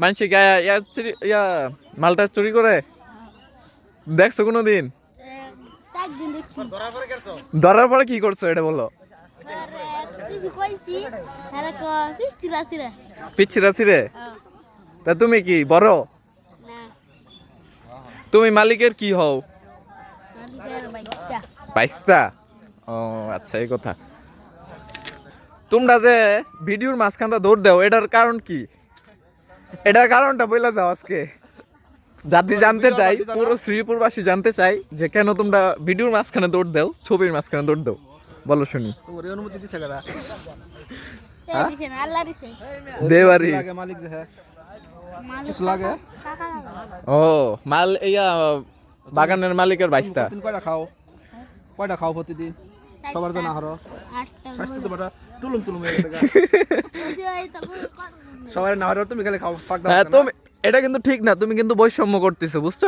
মানুষে গায়ে ইয়া ইয়া, মালটা চুরি করে? দেখছ কোনো দিন ধরার পরে কি করছ এটা বলো? পিচ্ছিরা ছিঁড়ে? তা তুমি কি, বড়? তুমি মালিকের কি হও? বাইস্তা ও আচ্ছা এই কথা। তোমরা যে ভিডিওর মাঝখানটা দৌড় দাও, এটার কারণ কি? এটার কারণটা বইলা যাও আজকে। যাতে জানতে চাই পুরো শ্রীপুরবাসী জানতে চাই যে কেন তোমরা ভিডিওর মাঝখানে দৌড় দাও ছবির মাঝখানে দৌড় দাও। বলো শুনি। তোর অনুমতি দিছে কারা আল্লাহ দিছে। দেওয়ারি। মালিক যে হ্যাঁ। কিছু লাগে? ও মাল ইয়া বাগানের মালিকের কয়টা খাও? কয়টা খাও প্রতিদিন? সবার তো না হরো স্বাস্থ্য তো বড় টুলুম টুলুম হয়ে গেছে সবার না হওয়ার তুমি খালি খাও হ্যাঁ তুমি এটা কিন্তু ঠিক না তুমি কিন্তু বৈষম্য করতেছো বুঝছ?